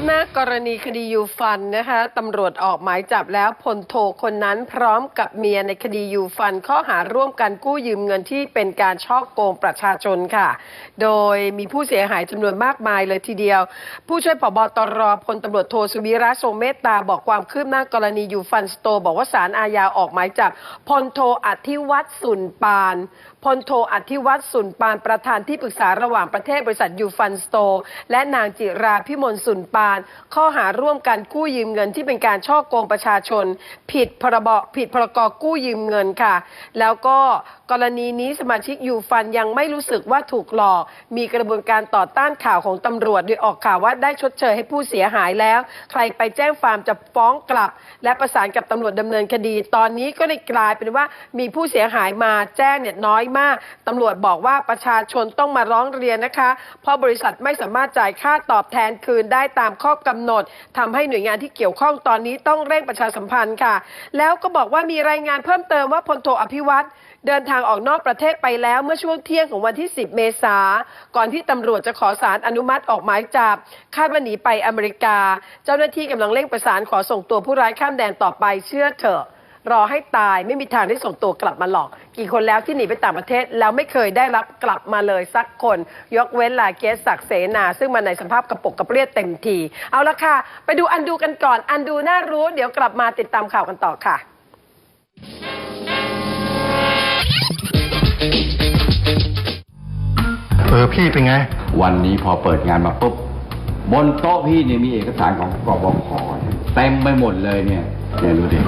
บหน้ากรณีคดียูฟันนะคะตำรวจออกหมายจับแล้วพลโทคนนั้นพร้อมกับเมียในคดียูฟันข้อหาร่วมกันกู้ยืมเงินที่เป็นการช่อโกงประชาชนค่ะ โดยมีผู้เสียหายจำนวนมากมายเลยทีเดียว ผู้ช่วยผบตรพลตำรวจโทสุวิระทรงเมตตาบอกความคืบหน้ากรณียูฟันสโต บอกว่าศาลอาญาออกหมายจับพลโทอธิวัตรสุนปานพลโทอธิวัตรสุนปานประธานที่ปรึกษาระหว่างประเทศบริษัทยูฟันสโต และนางจิราพิมลสุนปาน ข้อหาร่วมกันกู้ยืมเงินที่เป็นการช่อโกงประชาชน ผิดพรบผิดพรกกู้ยืมเงินค่ะ แล้วก็กรณีนี้สมาชิกยูฟันยังไม่รู้สึกว่าถูกหลอก มีกระบวนการต่อต้านข่าวของตำรวจโดยออกข่าวว่าได้ชดเชยให้ผู้เสียหายแล้ว ใครไปแจ้งความจะฟ้องกลับ และประสานกับตำรวจดำเนินคดี ตอนนี้ก็เลยกลายเป็นว่ามีผู้เสียหายมาแจ้งเนี่ยน้อยมากตำรวจบอกว่าประชาชนต้องมาร้องเรียนนะคะ เพราะบริษัทไม่สามารถจ่ายค่าตอบแทนคืนได้ตามข้อกำหนดทำให้หน่วยงานที่เกี่ยวข้องตอนนี้ต้องเร่งประชาสัมพันธ์ค่ะ แล้วก็บอกว่ามีรายงานเพิ่มเติมว่าพลโทอภิวัตรเดินทางออกนอกประเทศไปแล้วเมื่อช่วงเที่ยงของวันที่ 10 เมษาก่อนที่ตำรวจจะขอสารอนุมัติออกหมายจับคาดว่าหนีไปอเมริกา เจ้าหน้าที่กำลังเร่งประสานขอส่งตัวผู้ร้ายข้ามแดนต่อไปเชื่อเถอะ รอให้ตายไม่มีทางได้ส่งตัวกลับมาหรอก กี่คนแล้วที่หนีไปต่างประเทศ แล้วไม่เคยได้รับกลับมาเลยสักคน ยกเว้นลาเกสศักดิ์เสนา ซึ่งมาในสภาพกระปกกระเปรี้ยเต็มที เอาละค่ะ ไปดูอันดูกันก่อนอันดูน่ารู้ เดี๋ยวกลับมาติดตามข่าวกันต่อค่ะเออพี่เป็นไง วันนี้พอเปิดงานมาปุ๊บบนโต๊ะพี่เนี่ยมีเอกสารของกบพเต็มไปหมดเลยเนี่ยเนี่ยดูดิ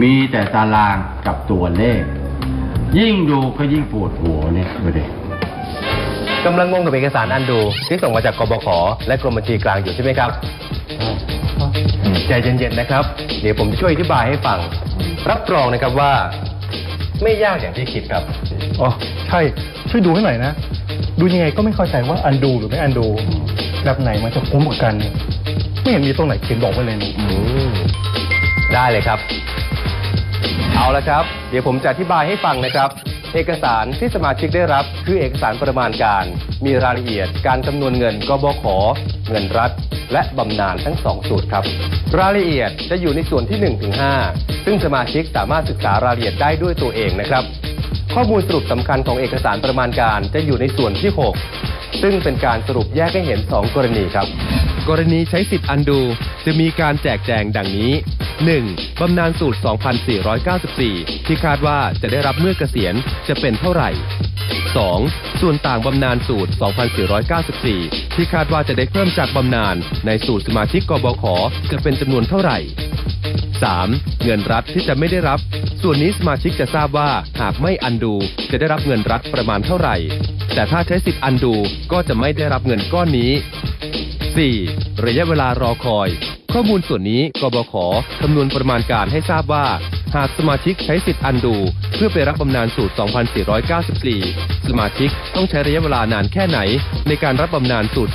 มีแต่ตารางกับตัวเลข ยิ่งดูก็ยิ่งปวดหัวเนี่ยดูดิกำลังงงกับเอกสารอันดู ที่ส่งมาจากกบขและกรมบัญชีกลางอยู่ใช่ไหมครับ ใจเย็นๆนะครับ เดี๋ยวผมจะช่วยอธิบายให้ฟัง รับรองนะครับว่า ไม่ยากอย่างที่คิดครับอ๋อใช่ ช่วยดูให้หน่อยนะ ดูยังไงก็ไม่เข้าใจว่าอันดูหรือไม่อันดู แบบไหนมันจะคุ้มกว่ากันเนี่ยไม่เห็นมีตรงไหนเขียนบอกไว้เลยนี่อืมได้เลยครับ เอาละครับ เดี๋ยวผมจะอธิบายให้ฟังนะครับ เอกสารที่สมาชิกได้รับคือเอกสารประมาณการ มีรายละเอียดการคำนวณเงินกบขเงินรัฐ และบำนาญทั้งสองสูตรครับ รายละเอียดจะอยู่ในส่วนที่1ถึง5ซึ่งสมาชิกสามารถศึกษารายละเอียดได้ด้วยตัวเองนะครับ ข้อมูลสรุปสำคัญของเอกสารประมาณการจะอยู่ในส่วนที่ 6 ซึ่งเป็นการสรุปแยกให้เห็น 2 กรณีครับ กรณีใช้สิทธิ์อันดูจะมีการแจกแจงดังนี้ 1. บำนาญสูตร 2,494 ที่คาดว่าจะได้รับเมื่อเกษียณจะเป็นเท่าไหร่ 2. ส่วนต่างบำนาญสูตร 2,494 ที่คาดว่าจะได้เพิ่มจากบำนาญในสูตรสมาชิกกบขจะเป็นจำนวนเท่าไหร่ 3. เงินรัฐที่จะไม่ได้รับ ส่วนนี้สมาชิกจะทราบว่าหากไม่อันดูจะได้รับเงินรัฐประมาณเท่าไหร่ แต่ถ้าใช้สิทธิ์อันดูก็จะไม่ได้รับเงินก้อนนี้ 4. ระยะเวลารอคอย ข้อมูลส่วนนี้กบขคำนวณประมาณการให้ทราบว่า หากสมาชิกใช้สิทธิ์อันดู เพื่อไปรับบำนาญสูตร 2,494 สมาชิกต้องใช้ระยะเวลานานแค่ไหน ในการรับบำนาญสูตร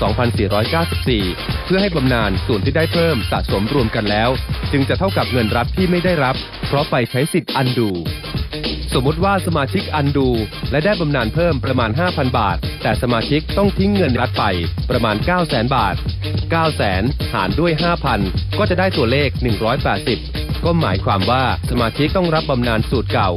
2,494 เพื่อให้บำนาญส่วนที่ได้เพิ่มสะสมรวมกันแล้ว จึงจะเท่ากับเงินรัฐที่ไม่ได้รับ เพราะไปใช้สิทธิ์อันดู สมมติว่าสมาชิกอันดู และได้บำนาญเพิ่มประมาณ 5,000 บาท แต่สมาชิกต้องทิ้งเงินรัฐไปประมาณ 900,000 บาท900,000หารด้วย 5,000 ก็จะได้ตัวเลข 180 ก็หมายความว่าสมาชิกต้องรับบำนาญสูตรเก่า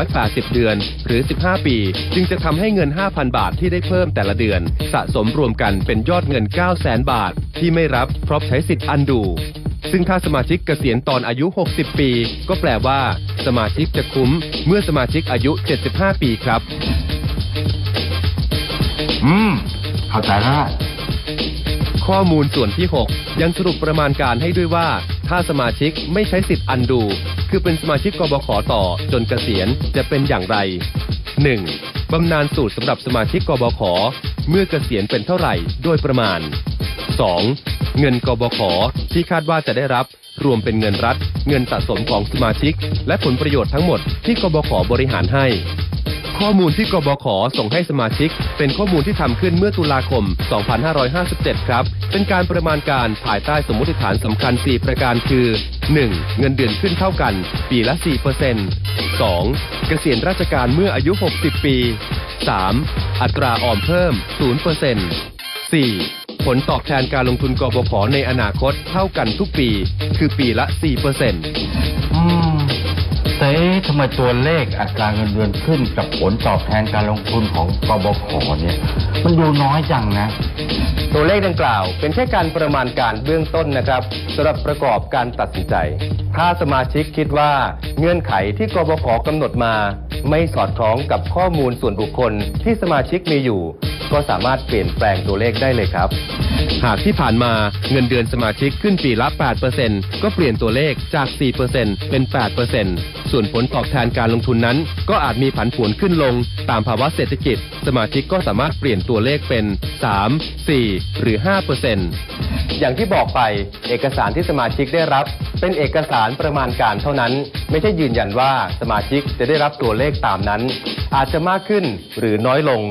180 เดือน หรือ 15 ปี จึงจะทำให้เงิน 5,000 บาทที่ได้เพิ่มแต่ละเดือน สะสมรวมกันเป็นยอดเงิน 900,000บาท ที่ไม่รับเพราะใช้สิทธิ์อันดูซึ่งถ้าสมาชิกเกษียณตอนอายุ 60 ปี ก็แปลว่า สมาชิกจะคุ้มเมื่อสมาชิกอายุ 75 ปีครับ อืม เข้าใจแล้วล่ะ ข้อมูลส่วนที่ 6 ยังสรุปประมาณการให้ด้วยว่า ถ้าสมาชิกไม่ใช้สิทธิ์อันดู คือเป็นสมาชิกกบขต่อจนเกษียณจะเป็นอย่างไร 1. บำนาญสูตรสำหรับสมาชิกกบข เมื่อเกษียณเป็นเท่าไหร่โดยประมาณ 2. เงินกบขที่คาดว่าจะได้รับรวมเป็นเงินรัฐ เงินสะสมของสมาชิก และผลประโยชน์ทั้งหมดที่กบขบริหารให้ ข้อมูลที่กบขส่งให้สมาชิก เป็นข้อมูลที่ทำขึ้นเมื่อตุลาคม 2557 ครับ เป็นการประมาณการภายใต้สมมติฐานสำคัญ 4 ประการคือ 1. เงินเดือนขึ้นเท่ากัน ปีละ 4% 2. เกษียณราชการเมื่ออายุ 60 ปี 3. อัตราออมเพิ่ม 0% 4. ผลตอบแทนการลงทุนกบพในอนาคตเท่ากันทุกปี คือปีละ 4% เอ๊ะทำไมตัวเลขอัตราเงินเดือนขึ้นกับผลตอบแทนการลงทุนของกบขเนี่ยมันดูน้อยจังนะ ตัวเลขดังกล่าว เป็นแค่การประมาณการเบื้องต้นนะครับสำหรับประกอบการตัดสินใจ ถ้าสมาชิกคิดว่าเงื่อนไขที่กบขกำหนดมา ไม่สอดคล้องกับข้อมูลส่วนบุคคลที่สมาชิกมีอยู่ ก็สามารถเปลี่ยนแปลงตัวเลขได้เลยครับ หากที่ผ่านมาเงินเดือนสมาชิกขึ้นปีละ 8%ก็เปลี่ยนตัวเลขจาก 4%เป็น 8%ส่วนผลตอบแทนการลงทุนนั้น ก็อาจมีผันผวนขึ้นลง ตามภาวะเศรษฐกิจ สมาชิกก็สามารถเปลี่ยนตัวเลขเป็น 3 4 หรือ 5%อย่างที่บอกไปเอกสารที่สมาชิกได้รับ เป็นเอกสารประมาณการเท่านั้น ไม่ใช่ยืนยันว่าสมาชิกจะได้รับตัวเลขตามนั้น อาจจะมากขึ้นหรือน้อยลง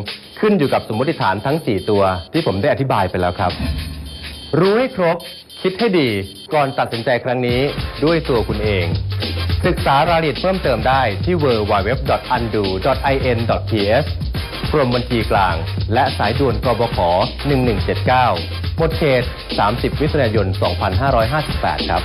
ขึ้นอยู่กับสมมติฐานทั้ง 4 ตัวที่ผมได้อธิบายไปแล้วครับ รู้ให้ครบ คิดให้ดีก่อนตัดสินใจครั้งนี้ด้วยตัวคุณเอง ศึกษารายละเอียดเพิ่มเติมได้ที่ www.undo.in.ts กรมบัญชีกลาง และสายด่วนกบข 1179 หมดเขต 30มิถุนายน 2558 ครับ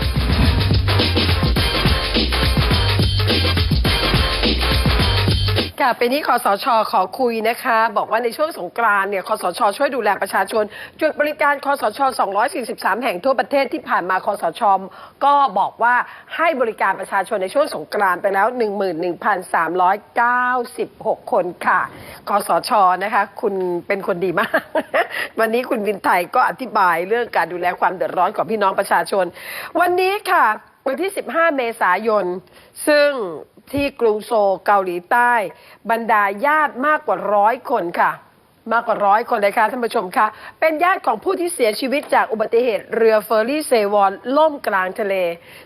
ค่ะเปีนี้คอสชขอคุยนะคะ บอกว่าในช่วงสงกรานต์เนี่ยคอสชช่วยดูแลประชาชน จุดบริการคอสช 243 แห่งทั่วประเทศที่ผ่านมาคอสชก็บอกว่าให้บริการประชาชนในช่วงสงกรานต์ไปแล้ว 11,396 คนค่ะคอสชนะคะ คุณเป็นคนดีมาก วันนี้คุณวินไทยก็อธิบายเรื่องการดูแลความเดือดร้อนของพี่น้องประชาชน วันนี้ค่ะวันที่ 15 เมษายน ซึ่ง ที่กรุงโซลเกาหลีใต้ บรรดาญาติมากกว่าร้อยคนค่ะ มากกว่าร้อยคนเลยค่ะท่านผู้ชมคะเป็นญาติของผู้ที่เสียชีวิตจากอุบัติเหตุเรือเฟอร์รี่เซวอนล่มกลางทะเล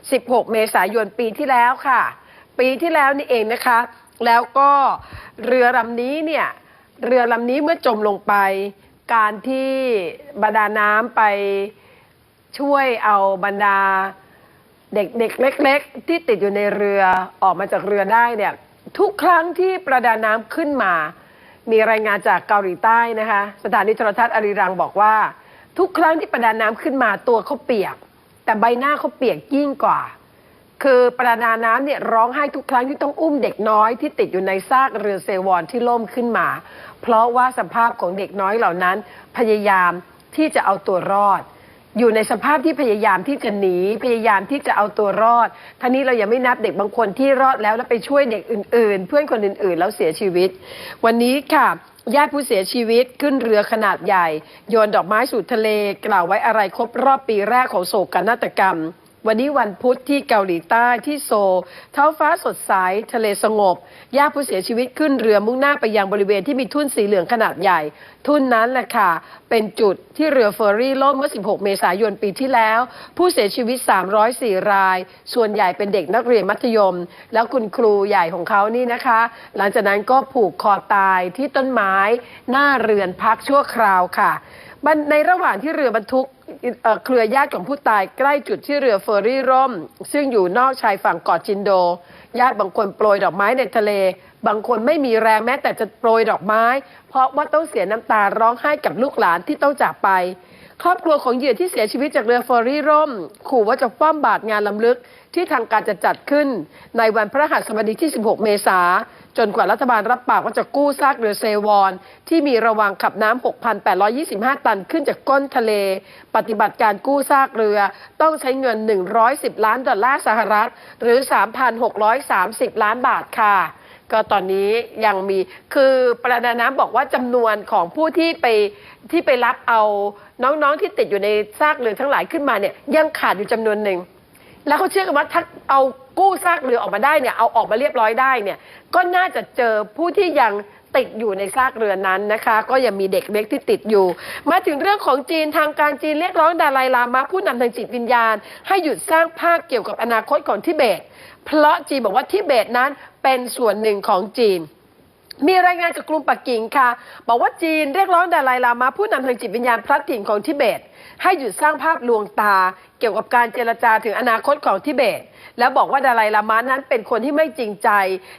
16 เมษายนปีที่แล้วค่ะ ปีที่แล้วนี่เองนะคะ แล้วก็เรือลำนี้เนี่ยเรือลำนี้เมื่อจมลงไปการที่บรรดาน้ำไปช่วยเอาบรรดา เด็กๆเล็ก ๆ ที่ติดอยู่ในเรือออกมาจากเรือได้เนี่ยทุกครั้งที่ประดาน้ำขึ้นมา มีรายงานจากเกาหลีใต้นะคะ สถานีโทรทัศน์อาริรังบอกว่า ทุกครั้งที่ประดาน้ำขึ้นมาตัวเขาเปียก แต่ใบหน้าเขาเปียกยิ่งกว่า คือประดาน้ำเนี่ยร้องไห้ทุกครั้งที่ต้องอุ้มเด็กน้อยที่ติดอยู่ในซากเรือเซวอนที่ล่มขึ้นมา เพราะว่าสภาพของเด็กน้อยเหล่านั้นพยายามที่จะเอาตัวรอด อยู่ในสภาพที่พยายามที่จะหนี พยายามที่จะเอาตัวรอดท่านี้เรายังไม่นับเด็กบางคนที่รอดแล้วแล้วไปช่วยเด็กอื่น ๆ เพื่อนคนอื่น ๆ แล้วเสียชีวิต วันนี้ค่ะญาติผู้เสียชีวิตขึ้นเรือขนาดใหญ่ โยนดอกไม้สู่ทะเล กล่าวไว้อะไรครบรอบปีแรกของโศกนาฏกรรม วันนี้วันพุธที่เกาหลีใต้ที่โซลท้าฟ้าสดใสทะเลสงบญาติผู้เสียชีวิตขึ้นเรือมุ่งหน้าไปยังบริเวณที่มีทุ่นสีเหลืองขนาดใหญ่ ทุ่นนั้นแหละค่ะ เป็นจุดที่เรือเฟอร์รี่ล่มเมื่อ 16 เมษายนปีที่แล้ว ผู้เสียชีวิต 304 ราย ส่วนใหญ่เป็นเด็กนักเรียนมัธยม แล้วคุณครูใหญ่ของเขานี่นะคะ หลังจากนั้นก็ผูกคอตายที่ต้นไม้ หน้าเรือนพักชั่วคราวค่ะ บันในระหว่างที่เรือบรรทุกเอ่อเครือญาติของผู้ตายใกล้จุดที่เรือเฟอร์รี่ร่ม ซึ่งอยู่นอกชายฝั่งเกาะจินโด ญาติบางคนโปรยดอกไม้ในทะเล บางคนไม่มีแรงแม้แต่จะโปรยดอกไม้ เพราะว่าต้องเสียน้ำตาร้องไห้กับลูกหลานที่ต้องจากไป ครอบครัวของเหยื่อที่เสียชีวิตจากเรือเฟอร์รี่ร่ม ขู่ว่าจะฟ้อมบาตรงานลำลึก ที่ทางการจะจัดขึ้นในวันพระหัสบดีที่ 16 เมษาจนกว่ารัฐบาลรับปากว่าจะกู้ซากเรือเซวอน ที่มีระวังขับน้ำ 6,825 ตันขึ้นจากก้นทะเล ปฏิบัติการกู้ซากเรือต้องใช้เงิน 110 ล้านดอลลาร์สหรัฐ หรือ 3,630 ล้านบาทค่ะ ก็ตอนนี้ยังมีคือประดาน้ำบอกว่าจำนวนของผู้ที่ไปที่ไปรับเอาน้องๆที่ติดอยู่ในซากเรือทั้งหลายขึ้นมาเนี่ยยังขาดอยู่จำนวนหนึ่ง แล้วเขาเชื่อกันว่าถ้าเอากู้ซากเรือออกมาได้เนี่ยเอาออกมาเรียบร้อยได้เนี่ยก็น่าจะเจอผู้ที่ยังติดอยู่ในซากเรือนั้นนะคะ ก็ยังมีเด็กเล็กที่ติดอยู่ มาถึงเรื่องของจีนทางการจีนเรียกร้องดาลายลามะผู้นำทางจิตวิญญาณ ให้หยุดสร้างภาพเกี่ยวกับอนาคตของทิเบต เพราะจีนบอกว่าทิเบตนั้นเป็นส่วนหนึ่งของจีนมีรายงานจากกรุงปักกิ่งค่ะ บอกว่าจีนเรียกร้องดาไลลามะผู้นำทางจิตวิญญาณพลัดถิ่นของทิเบต ให้หยุดสร้างภาพลวงตา เกี่ยวกับการเจรจาถึงอนาคตของทิเบต แล้วบอกว่าดาไลลามะนั้นเป็นคนที่ไม่จริงใจ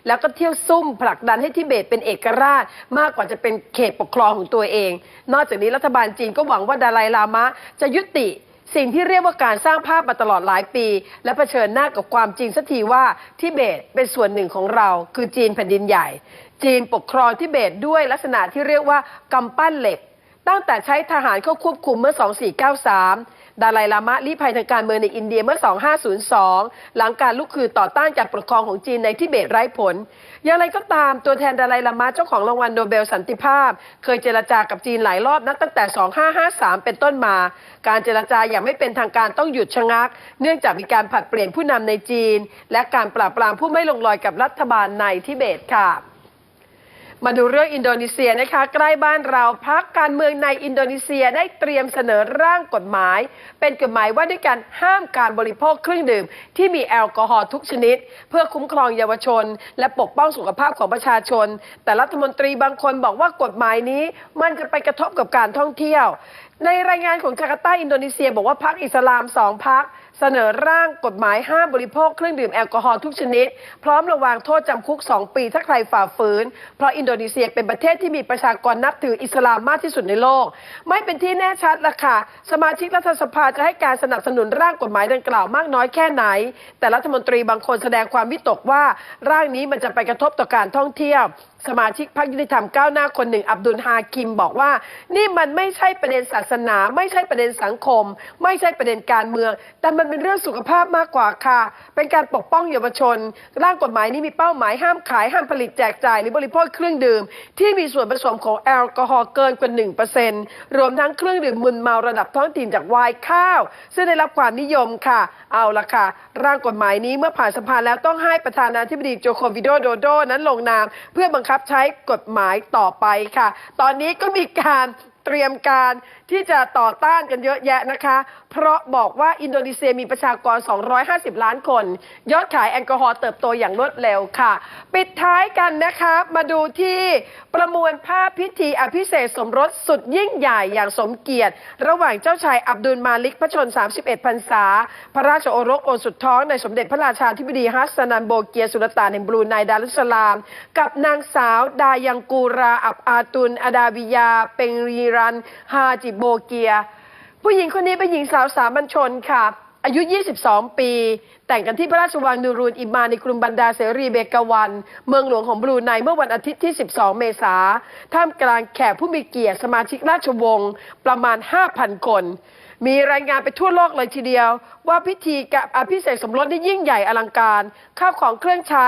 แล้วก็เที่ยวซุ่มผลักดันให้ทิเบตเป็นเอกราช มากกว่าจะเป็นเขตปกครองของตัวเอง นอกจากนี้รัฐบาลจีนก็หวังว่าดาไลลามะจะยุติสิ่งที่เรียกว่าการสร้างภาพมาตลอดหลายปี และเผชิญหน้ากับความจริงสักทีว่าทิเบตเป็นส่วนหนึ่งของเรา คือจีนแผ่นดินใหญ่ จีนปกครองทิเบตด้วยลักษณะที่เรียกว่ากำปั้นเหล็ก ตั้งแต่ใช้ทหารเข้าควบคุมเมื่อ 2493 ดาไลลามะลี้ภัยทางการเมืองในอินเดียเมื่อ 2502 หลังการลุกคือต่อต้านการปกครองของจีนในทิเบตไร้ผล อย่างไรก็ตามตัวแทนดาไลลามะเจ้าของรางวัลโนเบลสันติภาพ เคยเจรจากับจีนหลายรอบนับตั้งแต่ 2553 เป็นต้นมา การเจรจาอย่างไม่เป็นทางการต้องหยุดชะงัก เนื่องจากมีการผัดเปลี่ยนผู้นำในจีน และการปราบปรามผู้ไม่ลงรอยกับรัฐบาลในทิเบตค่ะ มาดูเรื่องอินโดนีเซียนะคะ ใกล้บ้านเราพักการเมืองในอินโดนีเซียได้เตรียมเสนอร่างกฎหมาย เป็นกฎหมายว่าด้วยการห้ามการบริโภคเครื่องดื่ม ที่มีแอลกอฮอล์ทุกชนิด เพื่อคุ้มครองเยาวชน และปกป้องสุขภาพของประชาชน แต่รัฐมนตรีบางคนบอกว่ากฎหมายนี้ มันจะไปกระทบกับการท่องเที่ยว ในรายงานของจาการ์ตาอินโดนีเซีย บอกว่าพรรคอิสลามสองพรรค เสนอร่างกฎหมายห้ามบริโภคเครื่องดื่มแอลกอฮอล์ทุกชนิด พร้อมระวางโทษจำคุก 2 ปีถ้าใครฝ่าฝืน เพราะอินโดนีเซียเป็นประเทศที่มีประชากรนับถืออิสลามมากที่สุดในโลก ไม่เป็นที่แน่ชัดละค่ะ สมาชิกรัฐสภาจะให้การสนับสนุนร่างกฎหมายดังกล่าวมากน้อยแค่ไหน แต่รัฐมนตรีบางคนแสดงความวิตกว่าร่างนี้มันจะไปกระทบต่อการท่องเที่ยว สมาชิกพรรคยุติธรรมก้าวหน้าคนหนึ่งอับดุลฮาคิมบอกว่า นี่มันไม่ใช่ประเด็นศาสนา ไม่ใช่ประเด็นสังคม ไม่ใช่ประเด็นการเมือง แต่มันเป็นเรื่องสุขภาพมากกว่าค่ะ เป็นการปกป้องเยาวชน ร่างกฎหมายนี้มีเป้าหมายห้ามขายห้ามผลิตแจกจ่ายหรือบริโภคเครื่องดื่ม ที่มีส่วนผสมของแอลกอฮอล์เกินกว่า1%รวมทั้งเครื่องดื่มมึนเมาระดับท้องถิ่นจากไวน์ข้าว ซึ่งได้รับความนิยมค่ะ เอาละค่ะ ร่างกฎหมายนี้เมื่อผ่านสภาแล้วต้องให้ประธานาธิบดีโจโควิโดโดโดนั้นลงนาม เพื่อบังคับใช้กฎหมายต่อไปค่ะ ตอนนี้ก็มีการเตรียมการที่จะต่อต้านกันเยอะแยะนะคะ เพราะบอกว่าอินโดนีเซียมีประชากร 250 ล้านคน ยอดขายแอลกอฮอล์เติบโตอย่างรวดเร็วค่ะ ปิดท้ายกันนะคะ มาดูที่ประมวลภาพพิธีอภิเษกสมรสสุดยิ่งใหญ่อย่างสมเกียรติ ระหว่างเจ้าชายอับดุลมาลิกพระชน 31 พรรษา พระราชโอรสโอสุดท้องในสมเด็จพระราชาธิบดีฮัสซันันโบเกียสุลต่านแห่งบรูไนดารุสลาม กับนางสาวดายังกูราอับอาตุนอาดาวิยา เปงรีรันฮาจิโบเกีย ผู้หญิงคนนี้เป็นหญิงสาวสามัญชนค่ะ อายุ 22 ปี แต่งกันที่พระราชวังนูรูนอิมาในกรุงบันดาเสรีเบกาวัน เมืองหลวงของบรูไนเมื่อวันอาทิตย์ที่ 12 เมษาท่ามกลางแขกผู้มีเกียรติสมาชิกราชวงศ์ประมาณ 5,000 คน มีรายงานไปทั่วโลกเลยทีเดียว ว่าพิธีกับอภิเษกสมรสนี่ยิ่งใหญ่อลังการ ข้าวของเครื่องใช้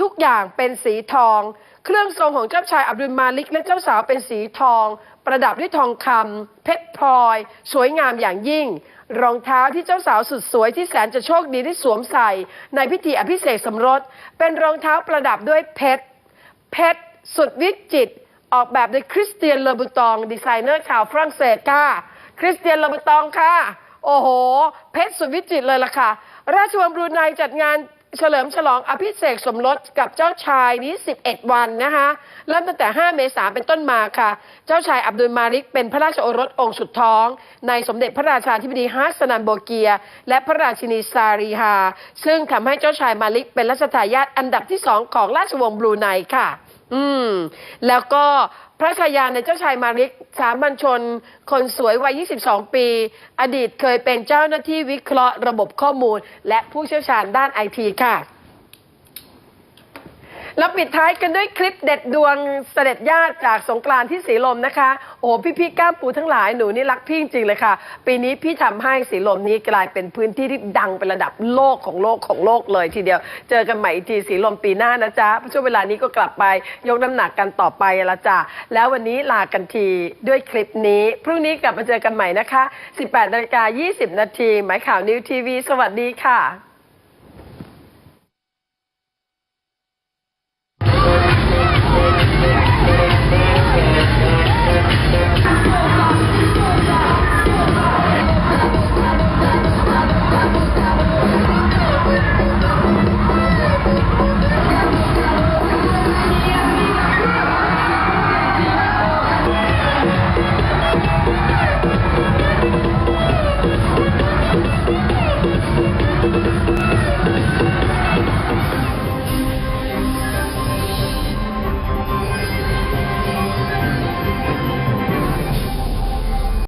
ทุกอย่างเป็นสีทอง เครื่องทรงของเจ้าชายอับดุลมาลิกและเจ้าสาวเป็นสีทอง ประดับด้วยทองคำเพชรพลอย สวยงามอย่างยิ่ง รองเท้าที่เจ้าสาวสุดสวยที่แสนจะโชคดีได้สวมใส่ ในพิธีอภิเษกสมรส เป็นรองเท้าประดับด้วยเพชร เพชรสุดวิจิตรออกแบบโดยคริสเตียนเลอบูตอง ดีไซเนอร์ชาวฝรั่งเศสค่ะคริสเตียนเลอบูตองค่ะ โอ้โห เพชรสุดวิจิตรเลยล่ะค่ะ ราชวงศ์บรูไนจัดงาน เฉลิมฉลองอภิเษกสมรสกับเจ้าชายนี้ 11 วันนะคะเริ่มตั้งแต่ 5 เมษายนเป็นต้นมาค่ะ เจ้าชายอับดุลมาริกเป็นพระราชโอรสองค์สุดท้อง ในสมเด็จพระราชาธิบดีฮัสสนันโบเกีย และพระราชินีซารีฮา ซึ่งทำให้เจ้าชายมาลิกเป็นรัชทายาทอันดับที่สองของราชวงศ์บรูไนค่ะ อืม แล้วก็พระชายาในเจ้าชายมาริกสามัญชน คนสวยวัย 22 ปี อดีตเคยเป็นเจ้าหน้าที่วิเคราะห์ระบบข้อมูล และผู้เชี่ยวชาญด้านไอทีค่ะ แล้วปิดท้ายกันด้วยคลิปเด็ดดวงเสด็จญาติจากสงกรานต์ที่สีลมนะคะ โอ้พี่พี่ๆก้ามปูทั้งหลายหนูนี่รักพี่จริงๆเลยค่ะ ปีนี้พี่ทำให้สีลมนี้กลายเป็นพื้นที่ที่ดังเป็นระดับโลกของโลกของโลกเลยทีเดียว เจอกันใหม่อีกทีสีลมปีหน้านะจ๊ะช่วงเวลานี้ก็กลับไปยกน้ำหนักกันต่อไปละจ้ะแล้ววันนี้ลากันทีด้วยคลิปนี้ พรุ่งนี้กลับมาเจอกันใหม่นะคะ 18นาฬิกา20 นาทีหมายข่าวนิวทีวีสวัสดีค่ะ